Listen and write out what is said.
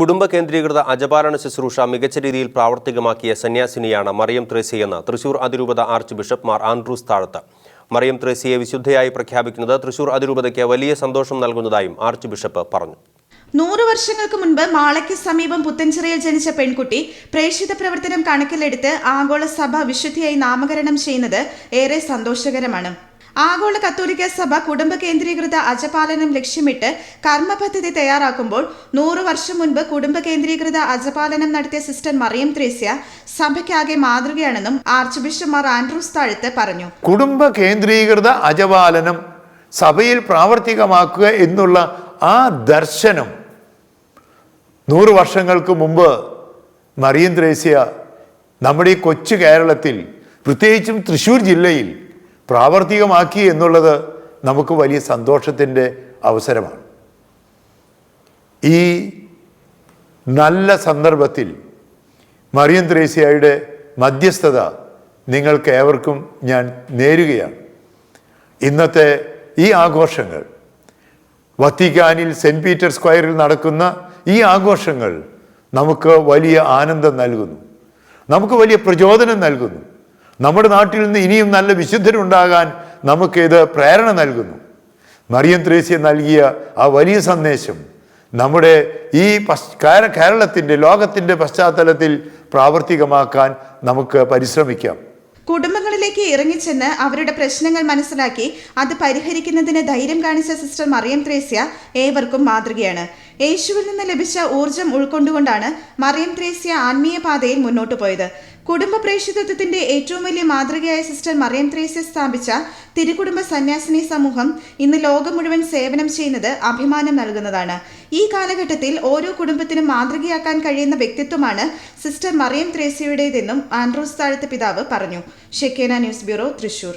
കുടുംബ കേന്ദ്രീകൃത അജപാലന ശുശ്രൂഷ മികച്ച രീതിയിൽ പ്രാവർത്തികമാക്കിയ സന്യാസിനിയാണ് മറിയം ത്രേസ്യയെന്ന് തൃശൂർ അതിരൂപത ആർച്ച് ബിഷപ്പ് മാർ ആൻഡ്രൂസ് താഴത്ത്. മറിയം ത്രേസ്യയെ വിശുദ്ധയായി പ്രഖ്യാപിക്കുന്നത് തൃശൂർ അതിരൂപതയ്ക്ക് വലിയ സന്തോഷം നൽകുന്നതായും ആർച്ച് ബിഷപ്പ് പറഞ്ഞു. നൂറു വർഷങ്ങൾക്ക് മുൻപ് മാളയ്ക്ക് സമീപം പുത്തൻചിറയിൽ ജനിച്ച പെൺകുട്ടി പ്രേക്ഷിത പ്രവർത്തനം കണക്കിലെടുത്ത് ആഗോള സഭ വിശുദ്ധിയായി നാമകരണം ചെയ്യുന്നത് ഏറെ സന്തോഷകരമാണ്. ആഗോള കത്തോലിക്ക സഭ കുടുംബ കേന്ദ്രീകൃത അജപാലനം ലക്ഷ്യമിട്ട് കർമ്മ പദ്ധതി തയ്യാറാക്കുമ്പോൾ നൂറു വർഷം മുൻപ് കുടുംബ കേന്ദ്രീകൃത അജപാലനം നടത്തിയ സിസ്റ്റർ മറിയം ത്രേസ്യ സഭയ്ക്കാകെ മാതൃകയാണെന്നും archbishop Mar Andrews Thazhath പറഞ്ഞു. കുടുംബ കേന്ദ്രീകൃത അജപാലനം സഭയിൽ പ്രാവർത്തികമാക്കുക എന്നുള്ള ആ ദർശനം നൂറ് വർഷങ്ങൾക്ക് മുമ്പ് മറിയം ത്രേസ്യ നമ്മുടെ ഈ കൊച്ചു കേരളത്തിൽ പ്രത്യേകിച്ചും തൃശ്ശൂർ ജില്ലയിൽ പ്രാവർത്തികമാക്കി എന്നുള്ളത് നമുക്ക് വലിയ സന്തോഷത്തിന്റെ അവസരമാണ്. ഈ നല്ല സന്ദർഭത്തിൽ മറിയം ത്രേസ്യയുടെ മധ്യസ്ഥത നിങ്ങൾക്ക് ഏവർക്കും ഞാൻ നേരുകയാണ്. ഇന്നത്തെ ഈ ആഘോഷങ്ങൾ വത്തിക്കാനിൽ സെന്റ് പീറ്റർ സ്ക്വയറിൽ നടക്കുന്ന ഈ ആഘോഷങ്ങൾ നമുക്ക് വലിയ ആനന്ദം നൽകുന്നു. നമുക്ക് വലിയ പ്രചോദനം നൽകുന്നു. നമ്മുടെ നാട്ടിൽ നിന്ന് ഇനിയും നല്ല വിശുദ്ധരുണ്ടാകാൻ ഇത് പ്രേരണ നൽകുന്നു. മറിയം ത്രേസ്യ നൽകിയ ആ വലിയ സന്ദേശം നമ്മുടെ ഈ കേരളത്തിന്റെ ലോകത്തിന്റെ പശ്ചാത്തലത്തിൽ പ്രാവർത്തികമാക്കാൻ നമുക്ക് പരിശ്രമിക്കാം. കുടുംബങ്ങളിലേക്ക് ഇറങ്ങിച്ചെന്ന് അവരുടെ പ്രശ്നങ്ങൾ മനസ്സിലാക്കി അത് പരിഹരിക്കുന്നതിന് ധൈര്യം കാണിച്ച സിസ്റ്റർ മറിയം ത്രേസ്യ ഏവർക്കും മാതൃകയാണ്. യേശുവിൽ നിന്ന് ലഭിച്ച ഊർജം ഉൾക്കൊണ്ടുകൊണ്ടാണ് മറിയം ത്രേസ്യ ആത്മീയ പാതയിൽ മുന്നോട്ട് പോയത്. കുടുംബ പ്രേക്ഷിതത്വത്തിന്റെ ഏറ്റവും വലിയ മാതൃകയായ സിസ്റ്റർ മറിയം ത്രേസ്യ സ്ഥാപിച്ച തിരുകുടുംബ സന്യാസിനി സമൂഹം ഇന്ന് ലോകം മുഴുവൻ സേവനം ചെയ്യുന്നത് അഭിമാനം നൽകുന്നതാണ്. ഈ കാലഘട്ടത്തിൽ ഓരോ കുടുംബത്തിനും മാതൃകയാക്കാൻ കഴിയുന്ന വ്യക്തിത്വമാണ് സിസ്റ്റർ മറിയം ത്രേസ്യയുടേതെന്നും ആൻഡ്രൂസ് താഴത്ത് പിതാവ് പറഞ്ഞു. Shekinah news bureau Thrissur.